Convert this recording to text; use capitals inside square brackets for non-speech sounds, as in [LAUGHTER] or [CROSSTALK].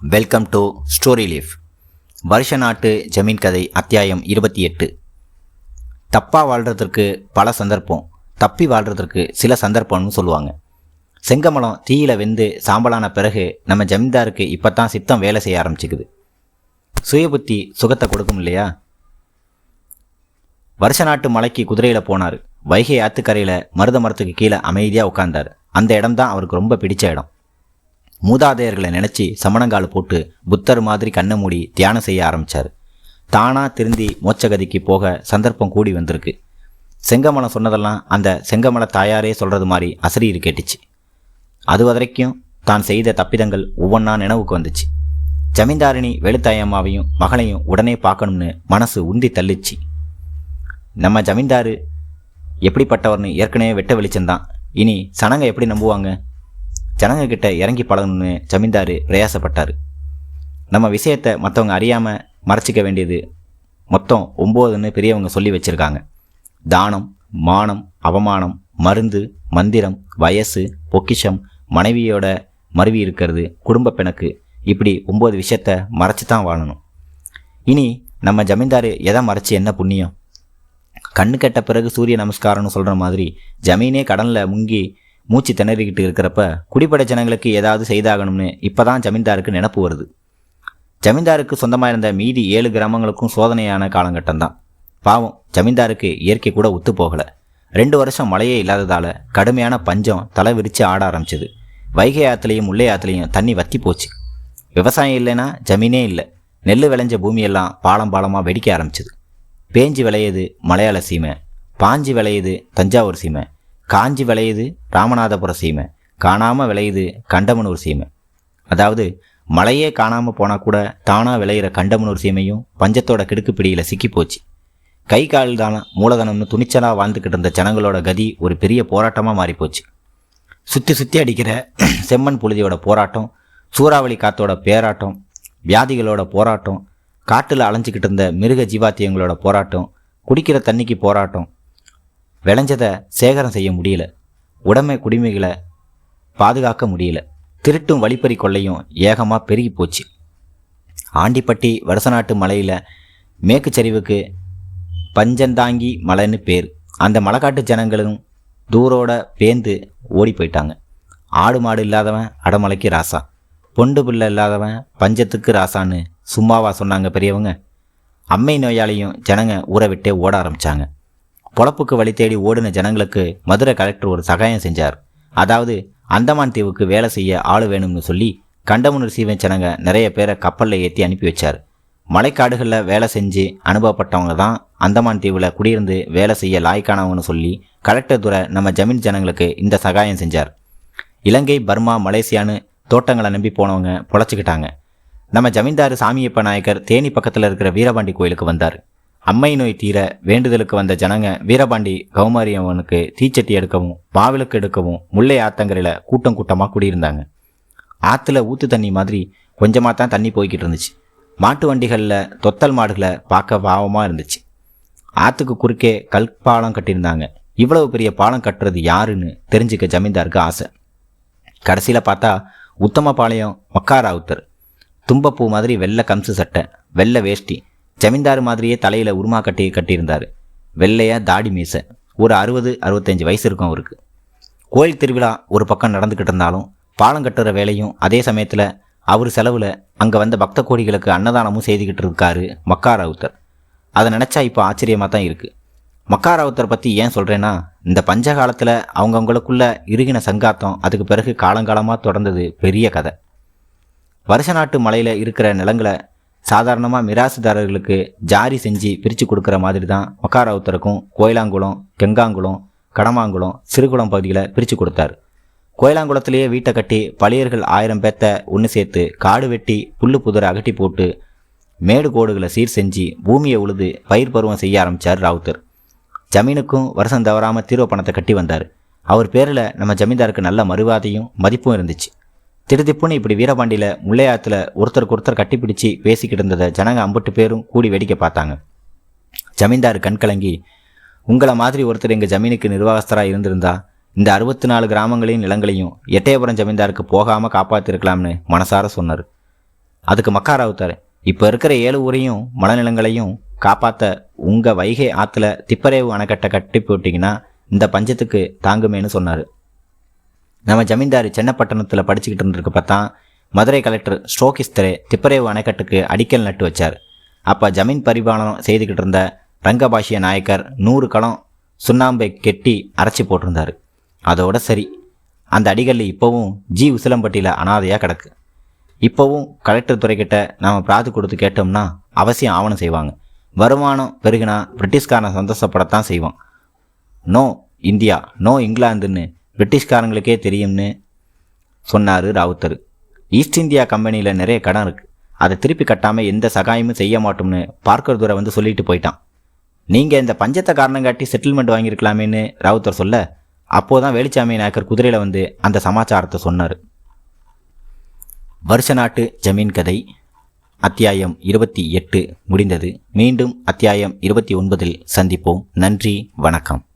Welcome to story leaf வருஷ நாட்டு ஜமீன் கதை அத்தியாயம் இருபத்தி எட்டு. தப்பாக வாழ்கிறதுக்கு பல சந்தர்ப்பம் தப்பி வாழ்கிறதுக்கு சில சந்தர்ப்பம்னு சொல்லுவாங்க. செங்கமலம் தீயில வெந்து சாம்பலான பிறகு நம்ம ஜமீன்தாருக்கு இப்போ தான் சித்தம் வேலை செய்ய ஆரம்பிச்சுக்குது. சுயபுத்தி சுகத்தை கொடுக்கும் இல்லையா? வருஷ நாட்டு மலைக்கு குதிரையில் போனார். வைகை ஆத்துக்கரையில் மருத மரத்துக்கு கீழே அமைதியாக உட்கார்ந்தார். அந்த இடம்தான் அவருக்கு ரொம்ப பிடிச்ச இடம். மூதாதையர்களை நினச்சி சமணங்கால் போட்டு புத்தர் மாதிரி கண்ணை மூடி தியானம் செய்ய ஆரம்பித்தார் தானாக திருந்தி மோட்சகதிக்கு போக சந்தர்ப்பம் கூடி வந்திருக்கு. செங்கமலம் சொன்னதெல்லாம் அந்த செங்கமல தாயாரே சொல்கிறது மாதிரி அசரீர் கேட்டுச்சு. அது வரைக்கும் தான் செய்த தப்பிதங்கள் ஒவ்வொன்றா நினைவுக்கு வந்துச்சு. ஜமீன்தாரிணி வெளுத்தாயம்மாவையும் மகளையும் உடனே பார்க்கணும்னு மனசு உந்தி தள்ளிச்சு. நம்ம ஜமீன்தாரு எப்படிப்பட்டவர்னு ஏற்கனவே வெட்ட வெளிச்சம்தான். இனி சனங்க எப்படி நம்புவாங்க? ஜனங்க கிட்ட இறங்கி பழகணும்னு ஜமீன்தார் பிரயாசப்பட்டார். நம்ம விஷயத்தை மற்றவங்க அறியாமல் மறைச்சிக்க வேண்டியது மொத்தம் ஒம்போதுன்னு பெரியவங்க சொல்லி வச்சுருக்காங்க. தானம் மானம் அவமானம் மருந்து மந்திரம் வயசு பொக்கிஷம் மனைவியோட மருவி இருக்கிறது குடும்ப பிணக்கு இப்படி ஒம்பது விஷயத்த மறைச்சி தான் வாழணும். இனி நம்ம ஜமீன்தார் எதை மறைச்சி என்ன புண்ணியம்? கண்ணு கெட்ட பிறகு சூரிய நமஸ்காரம்னு சொல்கிற மாதிரி ஜமீனே கடனில் முங்கி மூச்சு திணறிக்கிட்டு இருக்கிறப்ப குடிப்படை ஜனங்களுக்கு ஏதாவது செய்தாகணும்னு இப்போ தான் ஜமீன்தாருக்கு நினப்பு வருது. ஜமீன்தாருக்கு சொந்தமாக இருந்த மீதி ஏழு கிராமங்களுக்கும் சோதனையான காலகட்டம் தான் பாவம் ஜமீன்தாருக்கு இயற்கை கூட ஒத்து போகலை. ரெண்டு வருஷம் மழையே இல்லாததால் கடுமையான பஞ்சம் தலை விரித்து ஆட ஆரம்பிச்சது. வைகை ஆற்றுலையும் முல்லை ஆற்றுலையும் தண்ணி வத்தி போச்சு. விவசாயம் இல்லைன்னா ஜமீனே இல்லை. நெல் விளைஞ்ச பூமியெல்லாம் பாலம் பாலமாக வெடிக்க ஆரம்பிச்சது. பேஞ்சு விளையுது மலையாள சீமை பாஞ்சி விளையுது தஞ்சாவூர் சீமை. காஞ்சி விளையுது ராமநாதபுர சீமை. காணாமல் விளையுது கண்டமனூர் சீமை. அதாவது மழையே காணாமல் போனால் கூட தானாக விளையிற கண்டமனூர் சீமையும் பஞ்சத்தோட கெடுக்கு பிடியில் சிக்கி போச்சு. கை கால் தான மூலதனம்னு துணிச்சலாக வாழ்ந்துக்கிட்டு இருந்த ஜனங்களோட கதி ஒரு பெரிய போராட்டமாக மாறிப்போச்சு. சுற்றி சுற்றி அடிக்கிற [CLEARS THROAT] செம்மண் புழுதியோட போராட்டம் சூறாவளி காத்தோட பேராட்டம் வியாதிகளோட போராட்டம் காட்டில் அலைஞ்சிக்கிட்டு இருந்த மிருக ஜீவாத்தியங்களோட போராட்டம் குடிக்கிற தண்ணிக்கு போராட்டம் விளைஞ்சதை சேகரம் செய்ய முடியல. உடைமை குடிமைகளை பாதுகாக்க முடியல. திருட்டும் வழிப்பறி கொள்ளையும் ஏகமாக பெருகி போச்சு. ஆண்டிப்பட்டி வருசநாட்டு மலையில் மேற்கு சரிவுக்கு பஞ்சந்தாங்கி மலைன்னு பேர். அந்த மலைக்காட்டு ஜனங்களும் தூரோட பேந்து ஓடி போயிட்டாங்க. ஆடு மாடு இல்லாதவன் அடமலைக்கு ராசா. பொண்டு பிள்ளை இல்லாதவன் பஞ்சத்துக்கு ராசான்னு சும்மாவா சொன்னாங்க பெரியவங்க. அம்மை நோயாளியும் ஜனங்க ஊரை விட்டே ஓட ஆரம்பித்தாங்க பொழப்புக்கு வழி தேடி ஓடின ஜனங்களுக்கு மதுரை கலெக்டர் ஒரு சகாயம் செஞ்சார். அதாவது அந்தமான் தீவுக்கு வேலை செய்ய ஆள் வேணும்னு சொல்லி கண்டமுனர் சீவன் ஜனங்க நிறைய பேரை கப்பலில் ஏற்றி அனுப்பி வச்சார். மலைக்காடுகளில் வேலை செஞ்சு அனுபவப்பட்டவங்க தான் அந்தமான் தீவில் குடியிருந்து வேலை செய்ய லாய்க்கானவங்கன்னு சொல்லி கலெக்டர் துறை நம்ம ஜமீன் ஜனங்களுக்கு இந்த சகாயம் செஞ்சார். இலங்கை பர்மா மலேசியான்னு தோட்டங்களை நம்பி போனவங்க பொழைச்சிக்கிட்டாங்க. நம்ம ஜமீன்தார் சாமியப்ப நாயக்கர் தேனி பக்கத்தில் இருக்கிற வீரபாண்டி கோயிலுக்கு வந்தார். அம்மை நோய் தீர வேண்டுதலுக்கு வந்த ஜனங்க வீரபாண்டி கௌமாரியம்மனுக்கு தீச்சட்டி எடுக்கவும் மாவிளக்கு எடுக்கவும் முல்லை ஆத்தங்கரையில் கூட்டம் கூட்டமாக குடியிருந்தாங்க. ஆற்றுல ஊற்று தண்ணி மாதிரி கொஞ்சமாக தான் தண்ணி போய்கிட்டு இருந்துச்சு. மாட்டு வண்டிகளில் தொத்தல் மாடுகளை பார்க்க பாவமாக இருந்துச்சு. ஆற்றுக்கு குறுக்கே கல் பாலம் கட்டியிருந்தாங்க. இவ்வளவு பெரிய பாலம் கட்டுறது யாருன்னு தெரிஞ்சுக்க ஜமீன்தாருக்கு ஆசை. கடைசியில் பார்த்தா உத்தமபாளையம் மக்காராவுத்தர். தும்பப்பூ மாதிரி வெள்ளை கம்சு சட்டை வெள்ளை வேஷ்டி ஜமீன்தார் மாதிரியே தலையில் உருமா கட்டி கட்டியிருந்தார். வெள்ளையா தாடி மீசை. ஒரு அறுபது அறுபத்தஞ்சு வயசு இருக்கும் அவருக்கு. கோயில் திருவிழா ஒரு பக்கம் நடந்துக்கிட்டு இருந்தாலும் பாலம் கட்டுற வேலையும் அதே சமயத்தில் அவர் செலவில் அங்கே வந்த பக்த கோடிகளுக்கு அன்னதானமும் செய்துக்கிட்டு இருக்காரு மக்காராவுத்தர். அதை நினச்சா இப்போ ஆச்சரியமாக தான் இருக்குது மக்கா ராவுத்தர் பற்றி ஏன் சொல்கிறேன்னா இந்த பஞ்ச காலத்தில் அவங்கவுங்களுக்குள்ள இறுகின சங்காத்தம் அதுக்கு பிறகு காலங்காலமாக தொடர்ந்தது பெரிய கதை. வருஷ நாட்டு மலையில் இருக்கிற நிலங்களை சாதாரணமாக மிராசுதாரர்களுக்கு ஜாரி செஞ்சு பிரித்து கொடுக்குற மாதிரி தான் மக்காராவுத்தருக்கும் கோயிலாங்குளம் கெங்காங்குளம் கடமாங்குளம் சிறுகுளம் பகுதிகளை பிரித்து கொடுத்தார். கோயிலாங்குளத்திலேயே வீட்டை கட்டி பழையர்கள் ஆயிரம் பேத்த ஒன்று சேர்த்து காடு வெட்டி புல்லு புதரை அகட்டி போட்டு மேடு கோடுகளை சீர் செஞ்சு பூமியை உழுது பயிர் பருவம் செய்ய ஆரம்பித்தார் ராவுத்தர். ஜமீனுக்கும் வருஷம் தவறாமல் தீர்வு பணத்தை கட்டி வந்தார். அவர் பேரில் நம்ம ஜமீன்தாருக்கு நல்ல மறுவாதையும் மதிப்பும் இருந்துச்சு. திடுதிப்புன்னு இப்படி வீரபாண்டியில் முல்லையாத்துல ஒருத்தருக்கு ஒருத்தர் கட்டிப்பிடிச்சு பேசிக்கிட்டு இருந்ததை ஜனங்க அம்பட்டு பேரும் கூடி வேடிக்கை பார்த்தாங்க. ஜமீன்தார் கண்கலங்கி உங்களை மாதிரி ஒருத்தர் எங்கள் ஜமீனுக்கு நிர்வாகஸ்தராக இருந்திருந்தா இந்த அறுபத்தி நாலு கிராமங்களையும் நிலங்களையும் எட்டயபுரம் ஜமீன்தாருக்கு போகாமல் காப்பாற்றிருக்கலாம்னு மனசார சொன்னார். அதுக்கு மக்காராவுத்தார் இப்போ இருக்கிற ஏழு ஊரையும் மலநிலங்களையும் காப்பாற்ற உங்கள் வைகை ஆற்றுல திப்பரேவு அணைக்கட்டை கட்டி போட்டிங்கன்னா இந்த பஞ்சத்துக்கு தாங்குமேன்னு சொன்னார். நம்ம ஜமீன்தார் சென்னப்பட்டணத்தில் படிச்சுக்கிட்டு இருந்திருக்கப்ப தான் மதுரை கலெக்டர் ஸ்ட்ரோகிஸ்தரே திப்பரேவு அணைக்கட்டுக்கு அடிக்கல் நட்டு வச்சார். அப்போ ஜமீன் பரிபாலனம் செய்துக்கிட்டு இருந்த ரங்கபாஷிய நாயக்கர் நூறு களம் சுண்ணாம்பை கெட்டி அரைச்சி போட்டிருந்தார். அதோட சரி அந்த அடிகல் இப்போவும் ஜி. உசிலம்பட்டியில் அனாதையாக கிடக்கு. இப்போவும் கலெக்டர் துறைக்கிட்ட நாம் பிராது கொடுத்து கேட்டோம்னா அவசியம் ஆவணம் செய்வாங்க. வருமானம் பெருகினா பிரிட்டிஷ்காரன் சந்தோஷப்படத்தான் செய்வான். நோ இந்தியா நோ இங்கிலாந்துன்னு பிரிட்டிஷ்காரங்களுக்கே தெரியும்னு சொன்னார் ராவுத்தர். ஈஸ்ட் இந்தியா கம்பெனியில் நிறைய கடன் இருக்குது அதை திருப்பி கட்டாமல் எந்த சகாயமும் செய்ய மாட்டோம்னு பார்க்கர் துரை வந்து சொல்லிட்டு போயிட்டான். நீங்கள் இந்த பஞ்சத்தை காரணம் காட்டி செட்டில்மெண்ட் வாங்கியிருக்கலாமேன்னு ராவுத்தர் சொல்ல அப்போது தான் வேலுச்சாமி நாயக்கர் குதிரையில் வந்து அந்த சமாச்சாரத்தை சொன்னார். வருஷ நாட்டு ஜமீன் கதை அத்தியாயம் இருபத்தி எட்டு முடிந்தது. மீண்டும் அத்தியாயம் இருபத்தி ஒன்பதில் சந்திப்போம். நன்றி வணக்கம்.